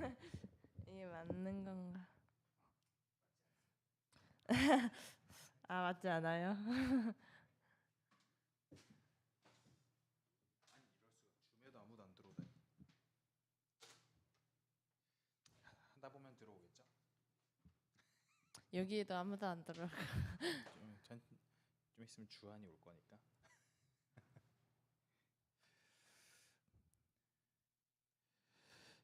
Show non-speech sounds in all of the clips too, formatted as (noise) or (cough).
(laughs) 이게 맞는 건가? (laughs) 아 맞지 않아요? (laughs) 줌에도 아무도 안 들어오네. 하다 보면 들어오겠죠. 여기에도 아무도 안 들어. 좀, 전, 좀 있으면 주한이 올 거니까.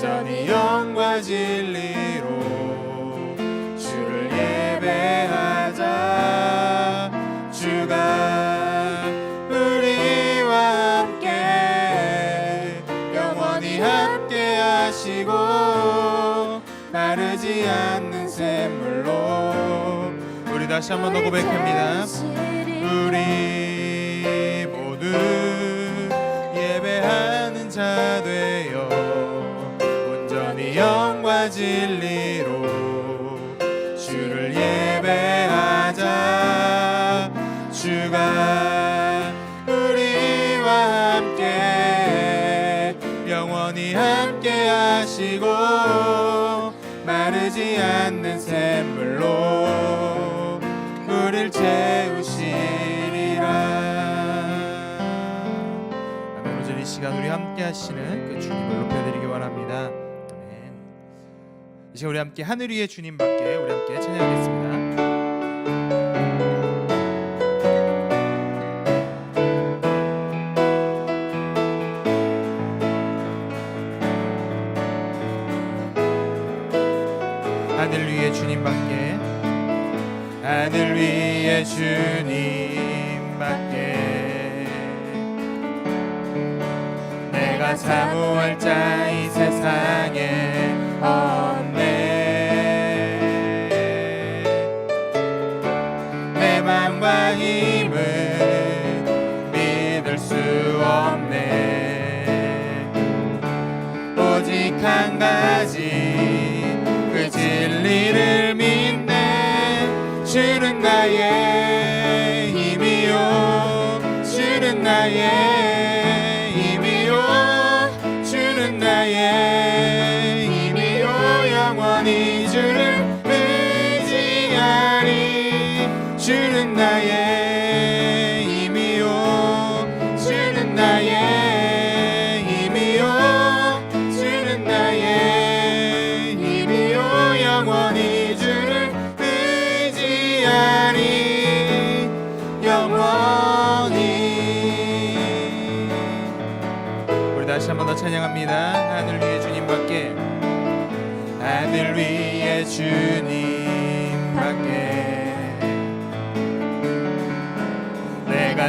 온전히 영과 진리로 주를 예배하자. 주가 우리와 함께 영원히 함께 하시고 마르지 않는 샘물로 우리 다시 한번 더 고백합니다. 우리 모두 예배하는 자 되어 온전히 영과 진리로 주를 예배하자. 주가 우리와 함께 영원히 함께 하시고 마르지 않는 샘물로 우릴 채우시리라. 오늘 이 시간 우리 함께 하시는 그 주님을 높여드리기 원합니다 이 시간 우리 함께 하늘 위의 주님 밖에 우리 함께 찬양하겠습니다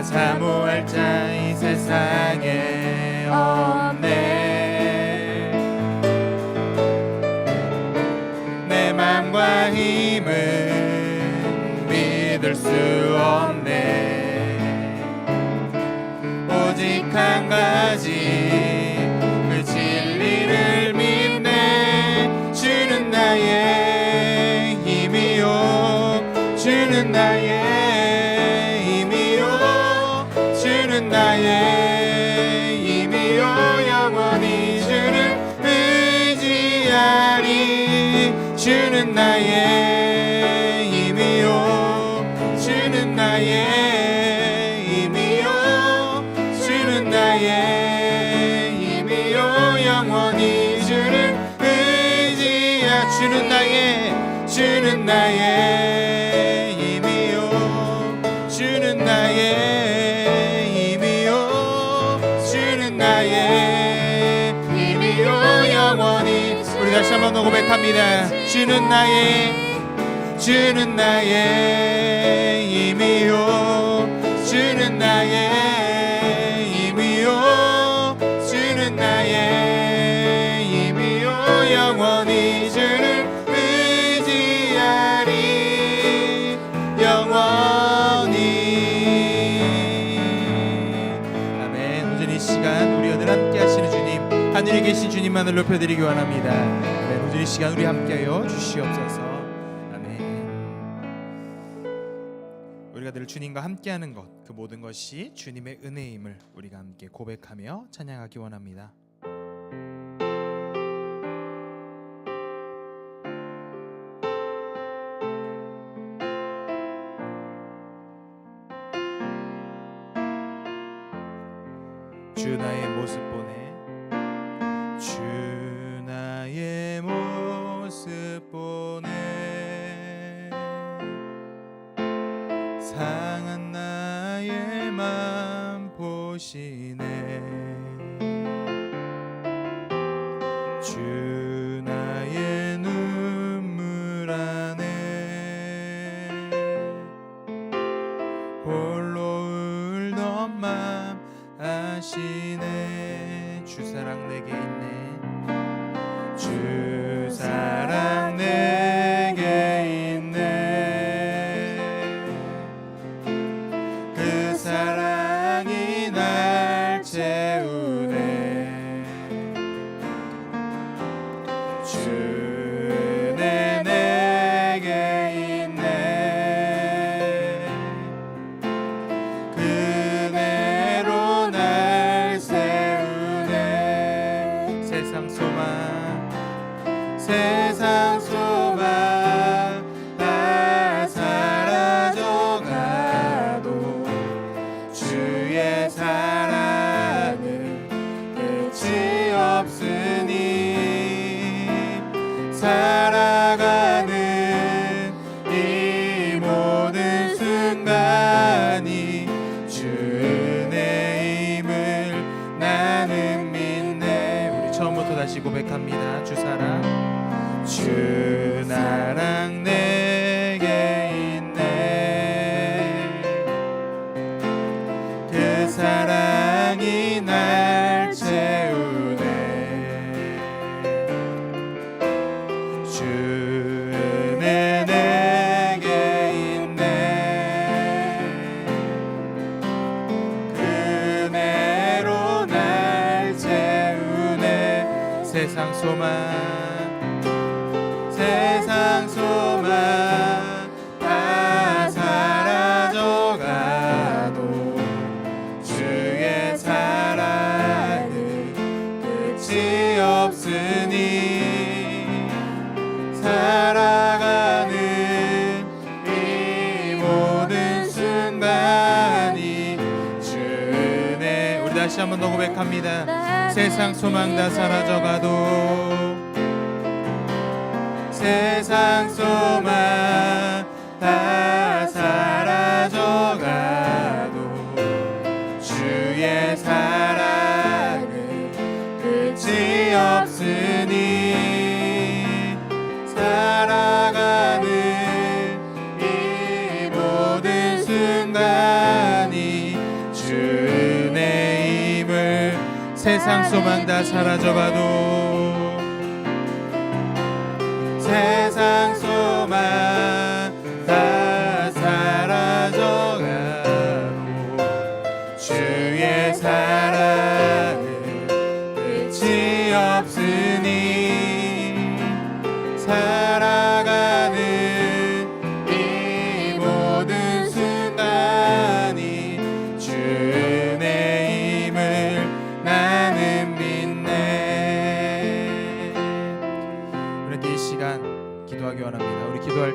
사모할 자 이 세상에 주는 나의 힘이요. 주는 나의 힘이요. 영원히. 우리 다시 한번 더 고백합니다. 주는 나의 주는 나의 힘이요. 주는 나의 하늘에 계신 주님만을 높여드리기 원합니다. 오늘 이 시간 우리 함께하여 주시옵소서. 아멘. 우리가 늘 주님과 함께하는 것 그 모든 것이 주님의 은혜임을 우리가 함께 고백하며 찬양하기 원합니다. 주 나의 모습 보내 보 주 사랑. 주 나랑 내 다시 한번 더 고백합니다. 세상 소망 다 사라져가도. 세상 소망 다 세상 소망 다 사라져가도 세상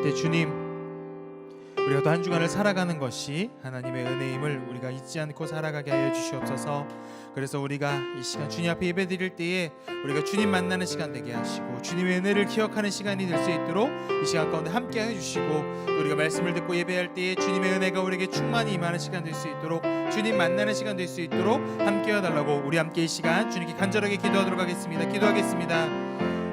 때 주님 우리가 또 한 주간을 살아가는 것이 하나님의 은혜임을 우리가 잊지 않고 살아가게 하여 주시옵소서. 그래서 우리가 이 시간 주님 앞에 예배드릴 때에 우리가 주님 만나는 시간 되게 하시고 주님의 은혜를 기억하는 시간이 될 수 있도록 이 시간 가운데 함께 해 주시고 또 우리가 말씀을 듣고 예배할 때에 주님의 은혜가 우리에게 충만히 임하는 시간 될 수 있도록 주님 만나는 시간 될 수 있도록 함께 해 달라고 우리 함께 이 시간 주님께 간절하게 기도하도록 하겠습니다. 기도하겠습니다.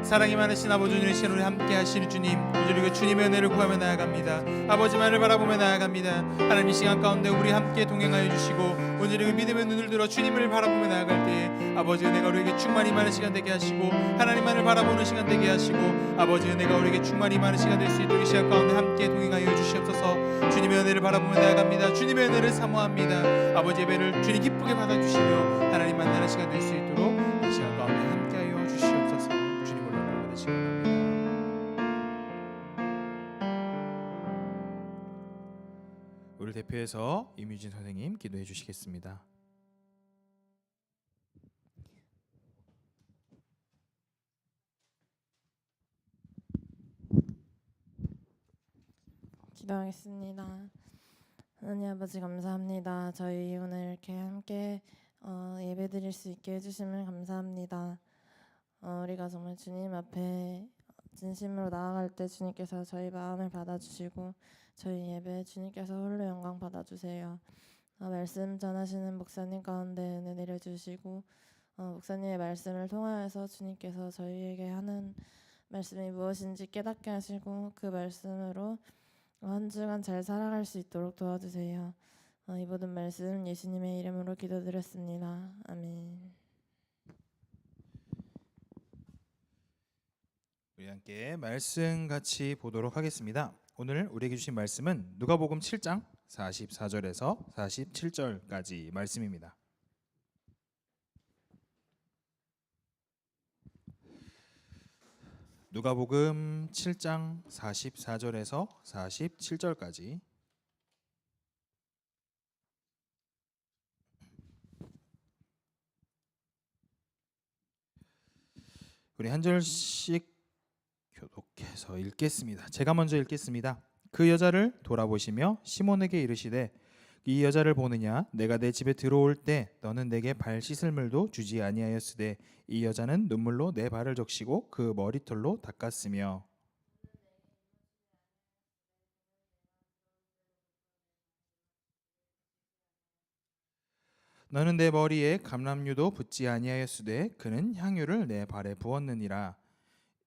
사랑이 많으신 아버지 주님 우리 함께 하시는 주님 우리가 주님의 은혜를 구하며 나아갑니다. 아버지만을 바라보며 나아갑니다. 하나님 이 시간 가운데 우리 함께 동행하여 주시고 오늘 그 믿음의 눈을 들어 주님을 바라보며 나아갈 때에 아버지 은혜가 우리에게 충만히 많은 시간 되게 하시고 하나님만을 바라보는 시간 되게 하시고 아버지 은혜가 우리에게 충만히 많은 시간 될 수 있도록 이 시간 가운데 함께 동행하여 주시옵소서. 주님의 은혜를 바라보며 나아갑니다. 주님의 은혜를 사모합니다. 아버지 예배를 주님 기쁘게 받아주시며 하나님 만나는 시간 될 수 있도록 대표해서 이뮤진 선생님 기도해 주시겠습니다 기도하겠습니다. 하나님 아버지 감사합니다. 저희 오늘 이렇게 함께 어, 예배드릴 수 있게 해주심을 감사합니다. 어, 우리가 정말 주님 앞에 진심으로 나아갈 때 주님께서 저희 마음을 받아주시고 저희 예배 주님께서 홀로 영광 받아주세요. 어, 말씀 전하시는 목사님 가운데 은혜 내려주시고 어, 목사님의 말씀을 통하여서 주님께서 저희에게 하는 말씀이 무엇인지 깨닫게 하시고 그 말씀으로 한 주간 잘 살아갈 수 있도록 도와주세요. 어, 이 모든 말씀 예수님의 이름으로 기도드렸습니다. 아멘. 우리 함께 말씀 같이 보도록 하겠습니다. 오늘 우리에게 주신 말씀은 누가복음 7장 44절에서 47절까지 말씀입니다. 누가복음 7장 44절에서 47절까지 우리 한 절씩 교독해서 읽겠습니다. 제가 먼저 읽겠습니다. 그 여자를 돌아보시며 시몬에게 이르시되 이 여자를 보느냐 내가 내 집에 들어올 때 너는 내게 발 씻을 물도 주지 아니하였으되 이 여자는 눈물로 내 발을 적시고 그 머리털로 닦았으며 너는 내 머리에 감람류도 붓지 아니하였으되 그는 향유를 내 발에 부었느니라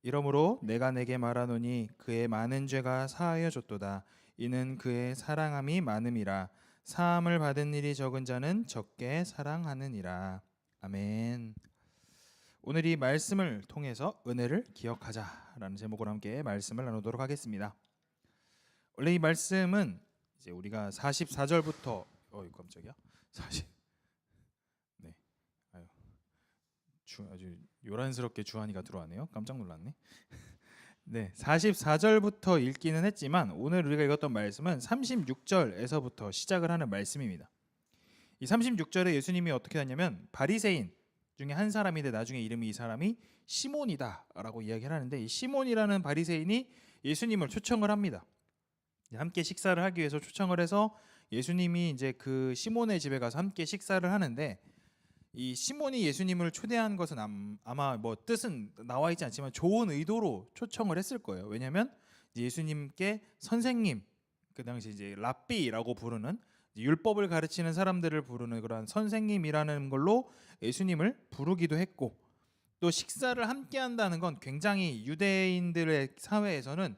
이러므로 내가 내게 말하노니 그의 많은 죄가 사하여 졌도다. 이는 그의 사랑함이 많음이라. 사함을 받은 일이 적은 자는 적게 사랑하느니라. 아멘. 오늘 이 말씀을 통해서 은혜를 기억하자라는 제목으로 함께 말씀을 나누도록 하겠습니다. 원래 이 말씀은 이제 우리가 44절부터 어이 깜짝이야. 40 네 아유 주, 아주 요란스럽게 주한이가 들어왔네요. 깜짝 놀랐네. (laughs) 네, 44절부터 읽기는 했지만 오늘 우리가 읽었던 말씀은 36절에서부터 시작을 하는 말씀입니다. 이 36절에 예수님이 어떻게 하냐면 바리새인 중에 한 사람인데 나중에 이름이 이 사람이 시몬이다라고 이야기를 하는데 이 시몬이라는 바리새인이 예수님을 초청을 합니다. 함께 식사를 하기 위해서 초청을 해서 예수님이 이제 그 시몬의 집에 가서 함께 식사를 하는데 이 시몬이 예수님을 초대한 것은 암- 아마 뭐 뜻은 나와 있지 않지만 좋은 의도로 초청을 했을 거예요. 왜냐하면 예수님께 선생님 그 당시 이제 랍비라고 부르는 율법을 가르치는 사람들을 부르는 그런 선생님이라는 걸로 예수님을 부르기도 했고 또 식사를 함께 한다는 건 굉장히 유대인들의 사회에서는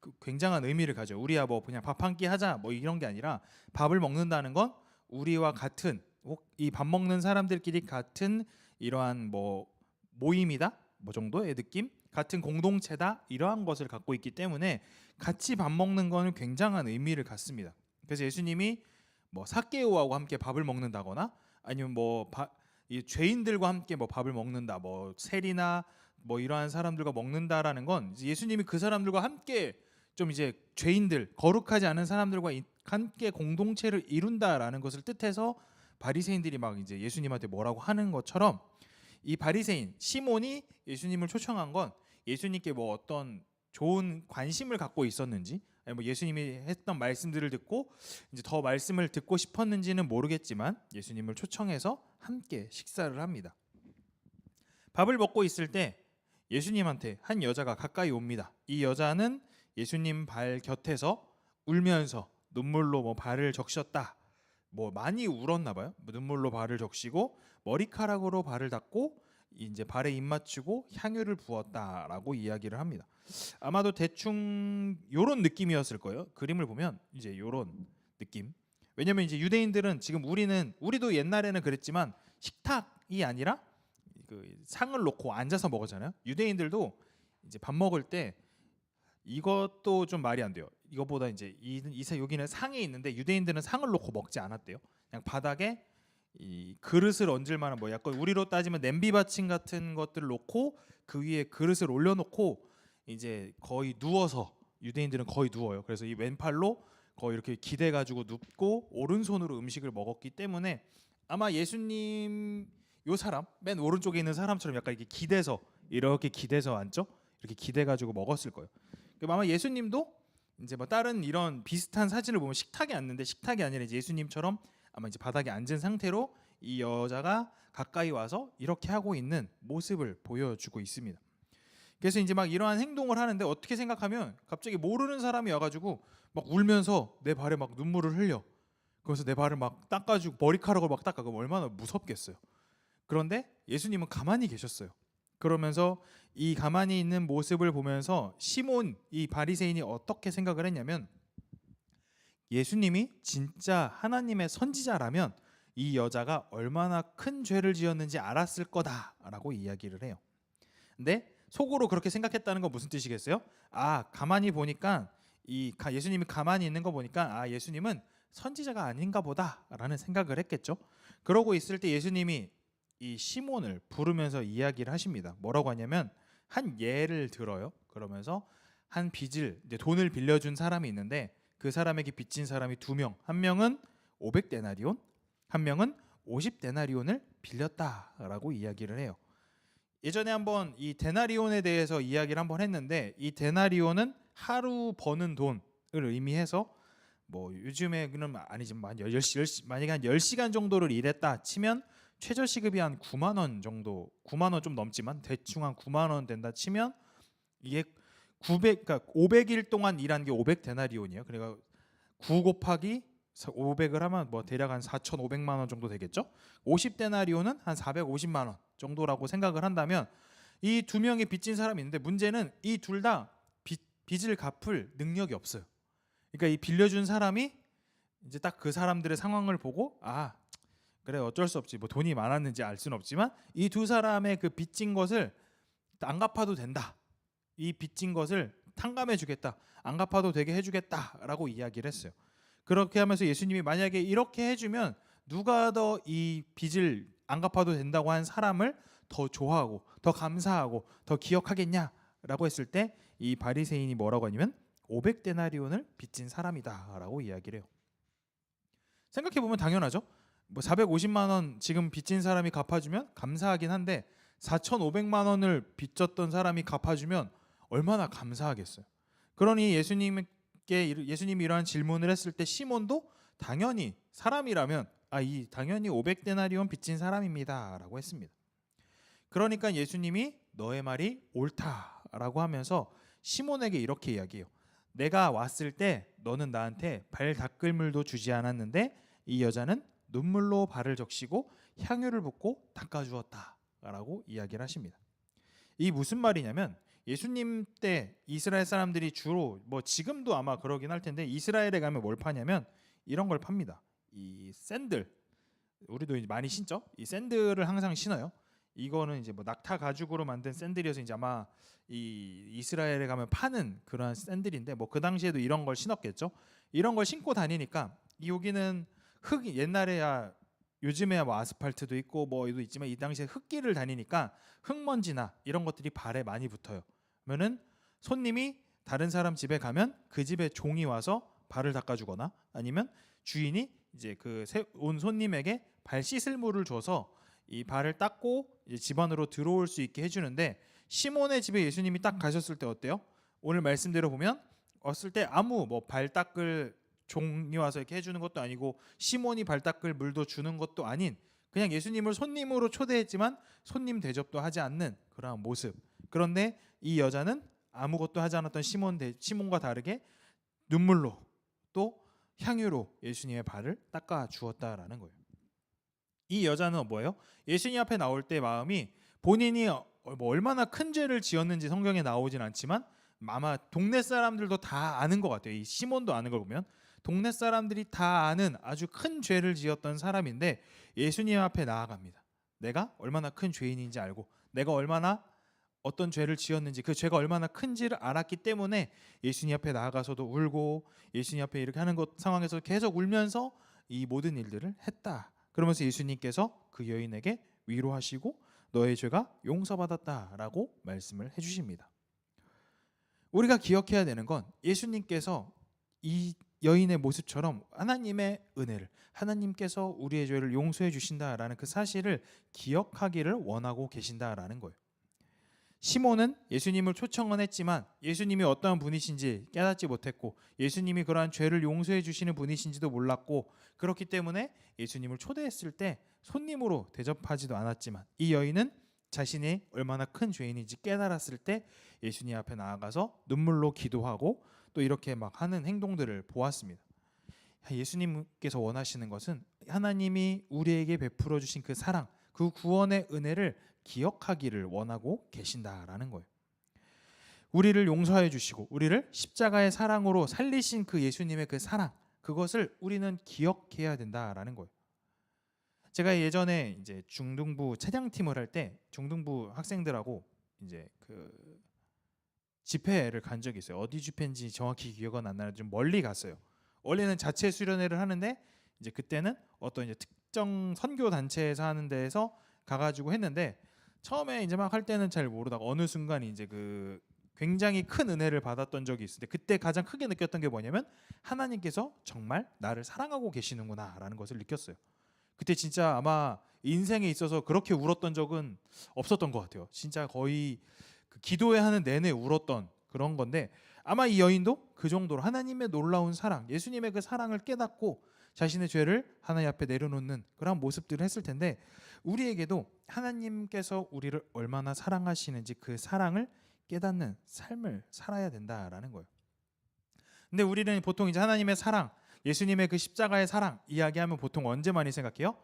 그 굉장한 의미를 가져. 우리야 뭐 그냥 밥 한 끼 하자 뭐 이런 게 아니라 밥을 먹는다는 건 우리와 같은 이 밥 먹는 사람들끼리 같은 이러한 뭐 모임이다? 뭐 정도의 느낌? 같은 공동체다? 이러한 것을 갖고 있기 때문에 같이 밥 먹는 거는 굉장한 의미를 갖습니다. 그래서 예수님이 뭐 사케오하고 함께 밥을 먹는다거나 아니면 뭐 바, 이 죄인들과 함께 뭐 밥을 먹는다 뭐 세리나 뭐 이러한 사람들과 먹는다라는 건 예수님이 그 사람들과 함께 좀 이제 죄인들 거룩하지 않은 사람들과 이- 함께 공동체를 이룬다라는 것을 뜻해서 바리새인들이 막 이제 예수님한테 뭐라고 하는 것처럼 이 바리새인 시몬이 예수님을 초청한 건 예수님께 뭐 어떤 좋은 관심을 갖고 있었는지 뭐 예수님이 했던 말씀들을 듣고 이제 더 말씀을 듣고 싶었는지는 모르겠지만 예수님을 초청해서 함께 식사를 합니다. 밥을 먹고 있을 때 예수님한테 한 여자가 가까이 옵니다. 이 여자는 예수님 발 곁에서 울면서 눈물로 뭐 발을 적셨다. 뭐 많이 울었나 봐요. 뭐 눈물로 발을 적시고 머리카락으로 발을 닦고 이제 발에 입 맞추고 향유를 부었다라고 이야기를 합니다. 아마도 대충 요런 느낌이었을 거예요. 그림을 보면 이제 요런 느낌. 왜냐면 이제 유대인들은 지금 우리는 우리도 옛날에는 그랬지만 식탁이 아니라 그 상을 놓고 앉아서 먹었잖아요. 유대인들도 이제 밥 먹을 때 이것도 좀 말이 안 돼요. 이거보다 이제 이, 이사 여기는 상이 있는데 유대인들은 상을 놓고 먹지 않았대요. 그냥 바닥에 이 그릇을 얹을 만한 뭐 약간 우리로 따지면 냄비 받침 같은 것들을 놓고 그 위에 그릇을 올려놓고 이제 거의 누워서 유대인들은 거의 누워요. 그래서 이 왼팔로 거의 이렇게 기대 가지고 눕고 오른손으로 음식을 먹었기 때문에 아마 예수님 요 사람 맨 오른쪽에 있는 사람처럼 약간 이렇게 기대서 이렇게 기대서 앉죠. 이렇게 기대 가지고 먹었을 거예요. 아마 예수님도 이제 뭐 다른 이런 비슷한 사진을 보면 식탁에 앉는데 식탁이 아니라 이제 예수님처럼 아마 이제 바닥에 앉은 상태로 이 여자가 가까이 와서 이렇게 하고 있는 모습을 보여주고 있습니다. 그래서 이제 막 이러한 행동을 하는데 어떻게 생각하면 갑자기 모르는 사람이 와가지고 막 울면서 내 발에 막 눈물을 흘려. 그래서 내 발을 막 닦아주고 머리카락을 막 닦아. 그럼 얼마나 무섭겠어요. 그런데 예수님은 가만히 계셨어요. 그러면서 이 가만히 있는 모습을 보면서 시몬 이 바리새인이 어떻게 생각을 했냐면 예수님이 진짜 하나님의 선지자라면 이 여자가 얼마나 큰 죄를 지었는지 알았을 거다라고 이야기를 해요. 근데 속으로 그렇게 생각했다는 건 무슨 뜻이겠어요? 아 가만히 보니까 이 가- 예수님이 가만히 있는 거 보니까 아 예수님은 선지자가 아닌가 보다라는 생각을 했겠죠. 그러고 있을 때 예수님이 이 시몬을 부르면서 이야기를 하십니다. 뭐라고 하냐면 한 예를 들어요. 그러면서 한 빚을 이제 돈을 빌려준 사람이 있는데 그 사람에게 빚진 사람이 두 명. 한 명은 500데나리온, 한 명은 50데나리온을 빌렸다라고 이야기를 해요. 예전에 한번 이 데나리온에 대해서 이야기를 한번 했는데 이 데나리온은 하루 버는 돈을 의미해서 뭐 요즘에는 아니지만 한 10시, 만약에 한 10시간 정도를 일했다 치면 최저 시급이 한 9만 원 정도, 9만 원 좀 넘지만 대충 한 9만 원 된다 치면 이게 900 그러니까 500일 동안 일한 게 500 데나리온이에요. 그러니까 9 곱하기 500을 하면 뭐 대략 한 4,500만 원 정도 되겠죠. 50 데나리온은 한 450만 원 정도라고 생각을 한다면 이 두 명의 빚진 사람이 있는데 문제는 이 둘 다 빚을 갚을 능력이 없어요. 그러니까 이 빌려준 사람이 이제 딱 그 사람들의 상황을 보고 아 그래 어쩔 수 없지 뭐 돈이 많았는지 알 수는 없지만 이 두 사람의 그 빚진 것을 안 갚아도 된다. 이 빚진 것을 탕감해 주겠다. 안 갚아도 되게 해 주겠다라고 이야기를 했어요. 그렇게 하면서 예수님이 만약에 이렇게 해 주면 누가 더 이 빚을 안 갚아도 된다고 한 사람을 더 좋아하고 더 감사하고 더 기억하겠냐라고 했을 때 이 바리새인이 뭐라고 하냐면 500데나리온을 빚진 사람이다라고 이야기를 해요. 생각해 보면 당연하죠. 뭐 450만 원 지금 빚진 사람이 갚아주면 감사하긴 한데 4,500만 원을 빚졌던 사람이 갚아주면 얼마나 감사하겠어요. 그러니 예수님께 예수님이 이러한 질문을 했을 때 시몬도 당연히 사람이라면 아 이 당연히 500데나리온 빚진 사람입니다라고 했습니다. 그러니까 예수님이 너의 말이 옳다라고 하면서 시몬에게 이렇게 이야기해요. 내가 왔을 때 너는 나한테 발 닦을 물도 주지 않았는데 이 여자는 눈물로 발을 적시고 향유를 붓고 닦아 주었다라고 이야기를 하십니다. 이 무슨 말이냐면 예수님 때 이스라엘 사람들이 주로 뭐 지금도 아마 그러긴 할 텐데 이스라엘에 가면 뭘 파냐면 이런 걸 팝니다. 이 샌들 우리도 이제 많이 신죠. 이 샌들을 항상 신어요. 이거는 이제 뭐 낙타 가죽으로 만든 샌들이어서 이제 아마 이 이스라엘에 가면 파는 그런 샌들인데 뭐 그 당시에도 이런 걸 신었겠죠. 이런 걸 신고 다니니까 이 여기는 흙 옛날에야 요즘에야 뭐 아스팔트도 있고 뭐도 있지만 이 당시에 흙길을 다니니까 흙먼지나 이런 것들이 발에 많이 붙어요. 그러면은 손님이 다른 사람 집에 가면 그 집에 종이 와서 발을 닦아주거나 아니면 주인이 이제 그 온 손님에게 발 씻을 물을 줘서 이 발을 닦고 집 안으로 들어올 수 있게 해주는데 시몬의 집에 예수님이 딱 가셨을 때 어때요? 오늘 말씀대로 보면 왔을 때 아무 뭐 발 닦을 종이 와서 이렇게 해주는 것도 아니고 시몬이 발 닦을 물도 주는 것도 아닌 그냥 예수님을 손님으로 초대했지만 손님 대접도 하지 않는 그러한 모습. 그런데 이 여자는 아무것도 하지 않았던 시몬 대, 시몬과 다르게 눈물로 또 향유로 예수님의 발을 닦아 주었다라는 거예요. 이 여자는 뭐예요? 예수님 앞에 나올 때 마음이 본인이 어- 뭐 얼마나 큰 죄를 지었는지 성경에 나오진 않지만 아마 동네 사람들도 다 아는 것 같아요. 이 시몬도 아는 걸 보면 동네 사람들이 다 아는 아주 큰 죄를 지었던 사람인데 예수님 앞에 나아갑니다. 내가 얼마나 큰 죄인인지 알고 내가 얼마나 어떤 죄를 지었는지 그 죄가 얼마나 큰지를 알았기 때문에 예수님 앞에 나아가서도 울고 예수님 앞에 이렇게 하는 것 상황에서 계속 울면서 이 모든 일들을 했다. 그러면서 예수님께서 그 여인에게 위로하시고 너의 죄가 용서받았다라고 말씀을 해 주십니다. 우리가 기억해야 되는 건 예수님께서 이 여인의 모습처럼 하나님의 은혜를 하나님께서 우리의 죄를 용서해 주신다라는 그 사실을 기억하기를 원하고 계신다라는 거예요. 시몬은 예수님을 초청은 했지만 예수님이 어떠한 분이신지 깨닫지 못했고 예수님이 그러한 죄를 용서해 주시는 분이신지도 몰랐고 그렇기 때문에 예수님을 초대했을 때 손님으로 대접하지도 않았지만 이 여인은 자신이 얼마나 큰 죄인인지 깨달았을 때 예수님 앞에 나아가서 눈물로 기도하고 또 이렇게 막 하는 행동들을 보았습니다. 예수님께서 원하시는 것은 하나님이 우리에게 베풀어 주신 그 사랑, 그 구원의 은혜를 기억하기를 원하고 계신다라는 거예요. 우리를 용서해 주시고 우리를 십자가의 사랑으로 살리신 그 예수님의 그 사랑, 그것을 우리는 기억해야 된다라는 거예요. 제가 예전에 이제 중등부 차량팀을 할 때 중등부 학생들하고 이제 그 집회를 간 적이 있어요. 어디 집회인지 정확히 기억은 안 나는데 좀 멀리 갔어요. 원래는 자체 수련회를 하는데 이제 그때는 어떤 이제 특정 선교 단체에서 하는 데에서 가가지고 했는데 처음에 이제 막 할 때는 잘 모르다가 어느 순간 이제 그 굉장히 큰 은혜를 받았던 적이 있는데 그때 가장 크게 느꼈던 게 뭐냐면 하나님께서 정말 나를 사랑하고 계시는구나라는 것을 느꼈어요. 그때 진짜 아마 인생에 있어서 그렇게 울었던 적은 없었던 것 같아요. 진짜 거의 그 기도회 하는 내내 울었던 그런 건데 아마 이 여인도 그 정도로 하나님의 놀라운 사랑, 예수님의 그 사랑을 깨닫고 자신의 죄를 하나님 앞에 내려놓는 그런 모습들을 했을 텐데 우리에게도 하나님께서 우리를 얼마나 사랑하시는지 그 사랑을 깨닫는 삶을 살아야 된다라는 거예요. 근데 우리는 보통 이제 하나님의 사랑, 예수님의 그 십자가의 사랑 이야기하면 보통 언제 많이 생각해요?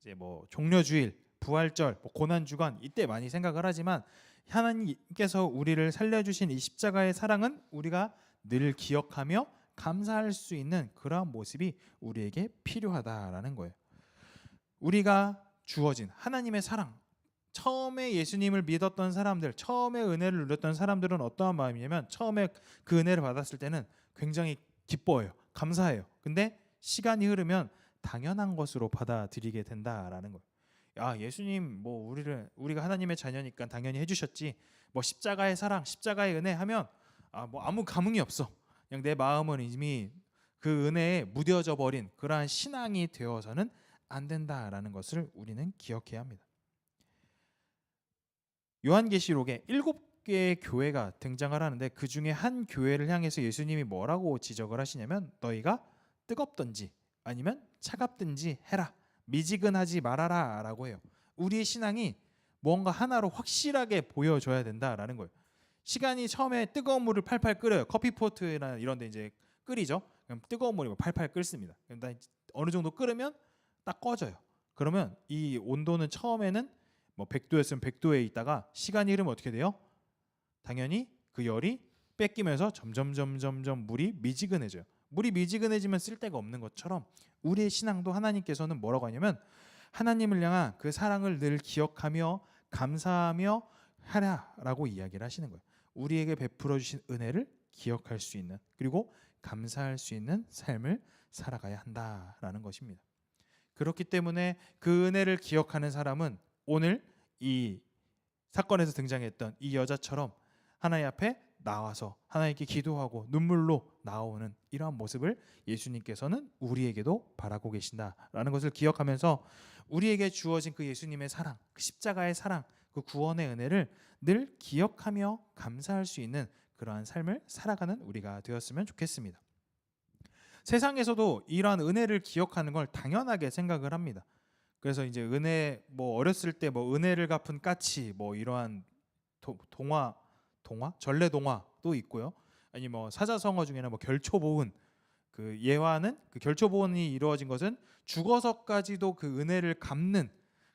이제 뭐 종려주일, 부활절, 뭐 고난 주간 이때 많이 생각을 하지만 하나님께서 우리를 살려주신 이 십자가의 사랑은 우리가 늘 기억하며 감사할 수 있는 그러한 모습이 우리에게 필요하다라는 거예요. 우리가 주어진 하나님의 사랑. 처음에 예수님을 믿었던 사람들, 처음에 은혜를 누렸던 사람들은 어떠한 마음이냐면 처음에 그 은혜를 받았을 때는 굉장히 기뻐해요. 감사해요. 근데 시간이 흐르면 당연한 것으로 받아들이게 된다라는 거예요. 야, 예수님 뭐 우리를 우리가 하나님의 자녀니까 당연히 해 주셨지. 뭐 십자가의 사랑, 십자가의 은혜 하면 아, 뭐 아무 감흥이 없어. 그냥 내 마음은 이미 그 은혜에 무뎌져 버린 그러한 신앙이 되어서는 안 된다라는 것을 우리는 기억해야 합니다. 요한계시록에 일곱 개의 교회가 등장을 하는데 그 중에 한 교회를 향해서 예수님이 뭐라고 지적을 하시냐면 너희가 뜨겁든지 아니면 차갑든지 해라 미지근하지 말아라라고 해요. 우리의 신앙이 뭔가 하나로 확실하게 보여줘야 된다라는 거예요. 시간이 처음에 뜨거운 물을 팔팔 끓여요. 커피포트나 이런 데 이제 끓이죠. 그럼 뜨거운 물이 뭐 팔팔 끓습니다. 어느 정도 끓으면 딱 꺼져요. 그러면 이 온도는 처음에는 뭐 100도였으면 100도에 있다가 시간이 흐르면 어떻게 돼요? 당연히 그 열이 뺏기면서 점점 점점 점 물이 미지근해져요. 물이 미지근해지면 쓸데가 없는 것처럼 우리의 신앙도 하나님께서는 뭐라고 하냐면 하나님을 향한 그 사랑을 늘 기억하며 감사하며 하라라고 이야기를 하시는 거예요. 우리에게 베풀어 주신 은혜를 기억할 수 있는 그리고 감사할 수 있는 삶을 살아가야 한다라는 것입니다. 그렇기 때문에 그 은혜를 기억하는 사람은 오늘 이 사건에서 등장했던 이 여자처럼 하나님 앞에 나와서 하나님께 기도하고 눈물로 나오는 이러한 모습을 예수님께서는 우리에게도 바라고 계신다라는 것을 기억하면서 우리에게 주어진 그 예수님의 사랑, 그 십자가의 사랑, 그 구원의 은혜를 늘 기억하며 감사할 수 있는 그러한 삶을 살아가는 우리가 되었으면 좋겠습니다. 세상에서도 이러한 은혜를 기억하는 걸 당연하게 생각을 합니다. 그래서 이제 은혜 뭐 어렸을 때 뭐 은혜를 갚은 까치 뭐 이러한 도, 동화 동화 전래 동화도 있고요. 아니 뭐 사자성어 중에는 뭐 결초보은 그 예화는 그 결초보은이 이루어진 것은 죽어서까지도 그 은혜를 갚는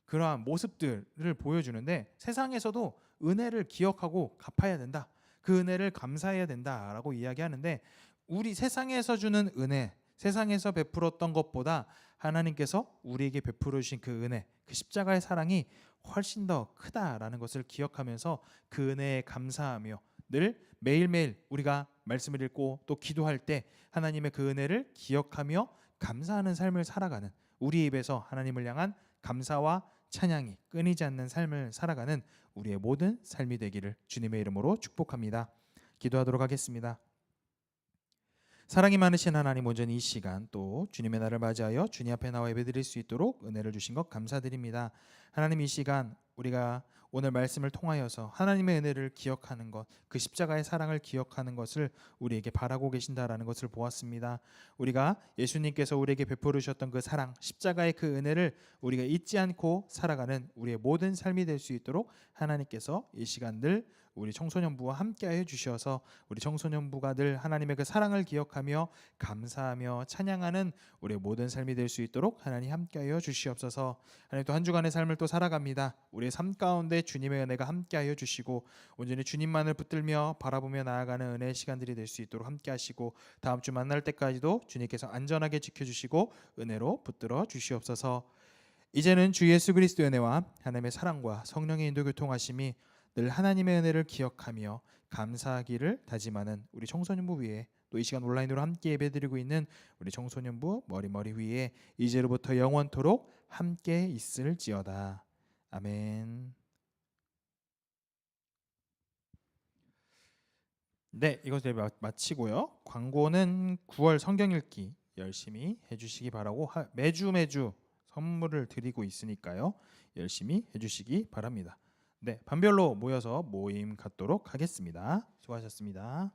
그러한 모습들을 보여주는데 세상에서도 은혜를 기억하고 갚아야 된다. 그 은혜를 감사해야 된다라고 이야기하는데 우리 세상에서 주는 은혜, 세상에서 베풀었던 것보다 하나님께서 우리에게 베풀어 주신 그 은혜, 그 십자가의 사랑이 훨씬 더 크다라는 것을 기억하면서 그 은혜에 감사하며 늘 매일매일 우리가 말씀을 읽고 또 기도할 때 하나님의 그 은혜를 기억하며 감사하는 삶을 살아가는 우리 입에서 하나님을 향한 감사와 찬양이 끊이지 않는 삶을 살아가는 우리의 모든 삶이 되기를 주님의 이름으로 축복합니다. 기도하도록 하겠습니다. 사랑이 많으신 하나님 온전히 이 시간 또 주님의 날을 맞이하여 주님 앞에 나와 예배드릴 수 있도록 은혜를 주신 것 감사드립니다. 하나님 이 시간 우리가 오늘 말씀을 통하여서 하나님의 은혜를 기억하는 것, 그 십자가의 사랑을 기억하는 것을 우리에게 바라고 계신다라는 것을 보았습니다. 우리가 예수님께서 우리에게 베풀어 주셨던 그 사랑, 십자가의 그 은혜를 우리가 잊지 않고 살아가는 우리의 모든 삶이 될 수 있도록 하나님께서 이 시간 늘 우리 청소년부와 함께하여 주셔서 우리 청소년부가 늘 하나님의 그 사랑을 기억하며 감사하며 찬양하는 우리의 모든 삶이 될 수 있도록 하나님 함께 하여 주시옵소서. 하나님 또 한 주간의 삶을 또 살아갑니다. 우리의 삶 가운데 주님의 은혜가 함께 하여 주시고 온전히 주님만을 붙들며 바라보며 나아가는 은혜의 시간들이 될 수 있도록 함께 하시고 다음 주 만날 때까지도 주님께서 안전하게 지켜 주시고 은혜로 붙들어 주시옵소서. 이제는 주 예수 그리스도의 은혜와 하나님의 사랑과 성령의 인도 교통하심이 늘 하나님의 은혜를 기억하며 감사하기를 다짐하는 우리 청소년부 위에 또 이 시간 온라인으로 함께 예배드리고 있는 우리 청소년부 머리머리 위에 이제로부터 영원토록 함께 있을지어다. 아멘. 네, 이것을 마- 마치고요. 광고는 9월 성경 읽기 열심히 해주시기 바라고 하- 매주 매주 선물을 드리고 있으니까요. 열심히 해주시기 바랍니다. 네, 반별로 모여서 모임 갖도록 하겠습니다. 수고하셨습니다.